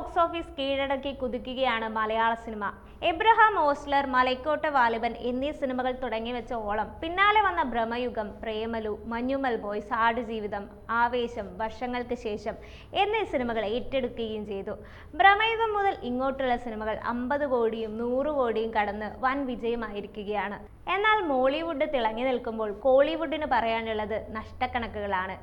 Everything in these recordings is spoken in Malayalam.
ബോക്സ് ഓഫീസ് കീഴടക്കി കുതിക്കുകയാണ് മലയാള സിനിമ. എബ്രഹാം ഓസ്ലർ മലൈക്കോട്ട വാലിബൻ എന്നീ സിനിമകൾ തുടങ്ങി വെച്ച ഓളം. പിന്നാലെ വന്ന ഭ്രമയുഗം പ്രേമലു മഞ്ഞുമൽ ബോയ്സ് ആടുജീവിതം ആവേശം വർഷങ്ങൾക്ക് ശേഷം എന്നീ സിനിമകൾ ഏറ്റെടുക്കുകയും ചെയ്തു. ഭ്രമയുഗം മുതൽ ഇങ്ങോട്ടുള്ള സിനിമകൾ അമ്പത് കോടിയും നൂറ് കോടിയും കടന്ന് വൻ വിജയമായിരിക്കുകയാണ്. എന്നാൽ മോളിവുഡ് തിളങ്ങി നിൽക്കുമ്പോൾ കോളിവുഡിന് പറയാനുള്ളത് നഷ്ടക്കണക്കുകളാണ്.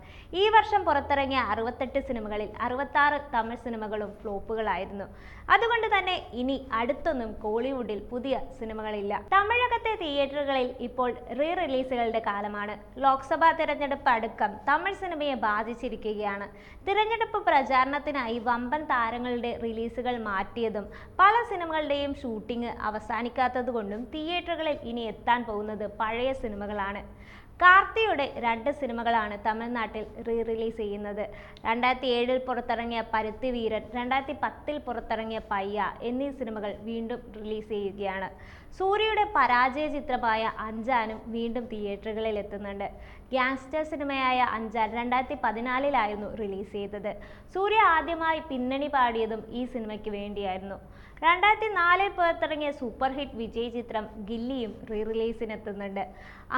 ഈ വർഷം പുറത്തിറങ്ങിയ അറുപത്തെട്ട് സിനിമകളിൽ അറുപത്താറ് തമിഴ് സിനിമകളും ഫ്ലോപ്പുകളായിരുന്നു. അതുകൊണ്ട് തന്നെ ഇനി അടുത്തൊന്നും കോളിവുഡിൽ പുതിയ സിനിമകളില്ല. തമിഴകത്തെ തിയേറ്ററുകളിൽ ഇപ്പോൾ റീ റിലീസുകളുടെ കാലമാണ്. ലോക്സഭാ തിരഞ്ഞെടുപ്പ് അടുക്കം തമിഴ് സിനിമയെ ബാധിച്ചിരിക്കുകയാണ്. തിരഞ്ഞെടുപ്പ് പ്രചാരണത്തിനായി വമ്പൻ താരങ്ങളുടെ റിലീസുകൾ മാറ്റിയതും പല സിനിമകളുടെയും ഷൂട്ടിംഗ് അവസാനിക്കാത്തതുകൊണ്ടും തിയേറ്ററുകളിൽ ഇനി എത്താൻ പോകുന്നത് പഴയ സിനിമകളാണ്. കാർത്തിയുടെ രണ്ട് സിനിമകളാണ് തമിഴ്നാട്ടിൽ റീ റിലീസ് ചെയ്യുന്നത്. രണ്ടായിരത്തി ഏഴിൽ പുറത്തിറങ്ങിയ പരുത്തി വീരൻ രണ്ടായിരത്തി പത്തിൽ പുറത്തിറങ്ങിയ പയ്യ എന്നീ സിനിമകൾ വീണ്ടും റിലീസ് ചെയ്യുകയാണ്. സൂര്യയുടെ പരാജയ ചിത്രമായ അഞ്ചാനും വീണ്ടും തിയേറ്ററുകളിൽ എത്തുന്നുണ്ട്. ഗ്യാങ്സ്റ്റർ സിനിമയായ അഞ്ചാൽ രണ്ടായിരത്തി പതിനാലിലായിരുന്നു റിലീസ് ചെയ്തത്. സൂര്യ ആദ്യമായി പിന്നണി പാടിയതും ഈ സിനിമയ്ക്ക് വേണ്ടിയായിരുന്നു. രണ്ടായിരത്തി നാലിൽ പുറത്തിറങ്ങിയ സൂപ്പർ ഹിറ്റ് വിജയ് ചിത്രം ഗില്ലിയും റീ റിലീസിനെത്തുന്നുണ്ട്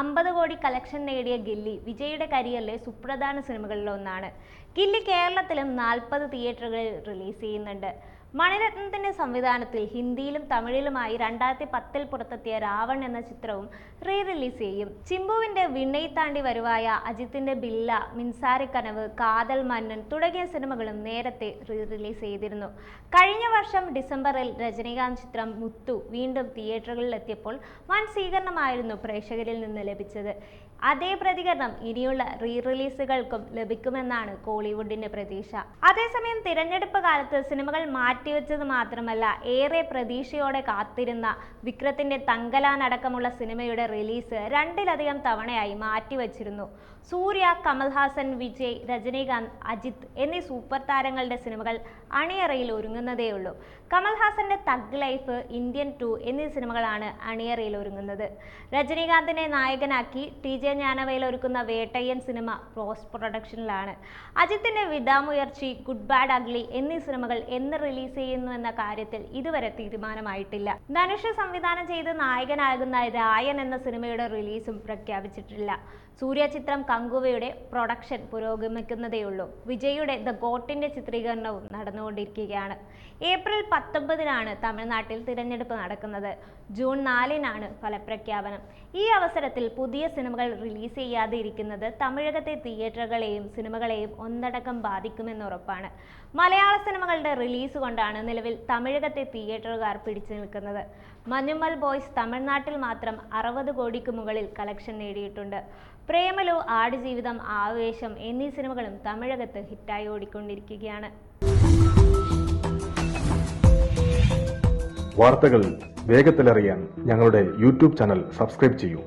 അമ്പത് കോടി കളക്ഷൻ നേടിയ ഗില്ലി വിജയുടെ കരിയറിലെ സുപ്രധാന സിനിമകളിലൊന്നാണ് ഗില്ലി കേരളത്തിലും നാൽപ്പത് തിയേറ്ററുകളിൽ റിലീസ് ചെയ്യുന്നുണ്ട്. മണിരത്നത്തിന്റെ സംവിധാനത്തിൽ ഹിന്ദിയിലും തമിഴിലുമായി രണ്ടായിരത്തി പത്തിൽ പുറത്തെത്തിയ രാവൺ എന്ന ചിത്രവും റീ റിലീസ് ചെയ്യും. ചിമ്പുവിന്റെ വിണ്ണയി താണ്ടി വരുവായ അജിത്തിന്റെ ബില്ല മിൻസാരി കനവ് കാതൽ മന്നൻ തുടങ്ങിയ സിനിമകളും നേരത്തെ റീ റിലീസ് ചെയ്തിരുന്നു. കഴിഞ്ഞ വർഷം ഡിസംബറിൽ രജനീകാന്ത് ചിത്രം മുത്തു വീണ്ടും തിയേറ്ററുകളിലെത്തിയപ്പോൾ വൻ സ്വീകരണമായിരുന്നു പ്രേക്ഷകരിൽ നിന്ന് ലഭിച്ചത്. അതേ പ്രതികരണം ഇനിയുള്ള റീ റിലീസുകൾക്കും ലഭിക്കുമെന്നാണ് കോളിവുഡിന്റെ പ്രതീക്ഷ. അതേസമയം തിരഞ്ഞെടുപ്പ് കാലത്ത് സിനിമകൾ മാറ്റിവെച്ചത് മാത്രമല്ല ഏറെ പ്രതീക്ഷയോടെ കാത്തിരുന്ന വിക്രത്തിന്റെ തങ്കലാൻ അടക്കമുള്ള സിനിമയുടെ റിലീസ് രണ്ടിലധികം തവണയായി മാറ്റിവെച്ചിരുന്നു. സൂര്യ കമൽഹാസൻ വിജയ് രജനീകാന്ത് അജിത് എന്നീ സൂപ്പർ താരങ്ങളുടെ സിനിമകൾ അണിയറയിൽ ഒരുങ്ങുന്നതേയുള്ളൂ കമൽഹാസന്റെ തഗ് ലൈഫ് ഇന്ത്യൻ ടു എന്നീ സിനിമകളാണ് അണിയറയിൽ ഒരുങ്ങുന്നത്. രജനീകാന്തിനെ നായകനാക്കി ടി ജെ ജ്ഞാനവേൽ ഒരുക്കുന്ന വേട്ടയ്യൻ സിനിമ പോസ്റ്റ് പ്രൊഡക്ഷനിലാണ്. അജിത്തിന്റെ വിടാമുയർച്ചി ഗുഡ് ബാഡ് അഗ്ലി എന്നീ സിനിമകൾ എന്ന് റിലീസ് ചെയ്യുന്നു എന്ന കാര്യത്തിൽ ഇതുവരെ തീരുമാനമായിട്ടില്ല. ധനുഷ് സംവിധാനം ചെയ്ത് നായകനാകുന്ന രായൻ എന്ന സിനിമയുടെ റിലീസും പ്രഖ്യാപിച്ചിട്ടില്ല. സൂര്യ ചിത്രം കങ്കുവയുടെ പ്രൊഡക്ഷൻ പുരോഗമിക്കുന്നതേയുള്ളൂ. വിജയുടെ ദ ഗോട്ടിന്റെ ചിത്രീകരണവും നടന്നുകൊണ്ടിരിക്കുകയാണ്. ഏപ്രിൽ പത്തൊമ്പതിനാണ് തമിഴ്നാട്ടിൽ തിരഞ്ഞെടുപ്പ് നടക്കുന്നത്. ജൂൺ നാലിനാണ് ഫലപ്രഖ്യാപനം. ഈ അവസരത്തിൽ പുതിയ സിനിമകൾ റിലീസ് ചെയ്യാതെ ഇരിക്കുന്നത് തമിഴകത്തെ തിയേറ്ററുകളെയും സിനിമകളെയും ഒന്നടക്കം ബാധിക്കുമെന്ന് ഉറപ്പാണ്. മലയാള സിനിമകളുടെ റിലീസ് കൊണ്ടാണ് നിലവിൽ തമിഴകത്തെ തിയേറ്ററുകാർ പിടിച്ചു നിൽക്കുന്നത്. മഞ്ഞുമൽ ബോയ്സ് തമിഴ്നാട്ടിൽ മാത്രം അറുപത് കോടിക്ക് മുകളിൽ കളക്ഷൻ നേടിയിട്ടുണ്ട്. പ്രേമലു ആടുജീവിതം ആവേശം എന്നീ സിനിമകളും തമിഴകത്ത് ഹിറ്റായി ഓടിക്കൊണ്ടിരിക്കുകയാണ്. വാർത്തകൾ വേഗത്തിലറിയാൻ ഞങ്ങളുടെ യൂട്യൂബ് ചാനൽ സബ്സ്ക്രൈബ് ചെയ്യൂ.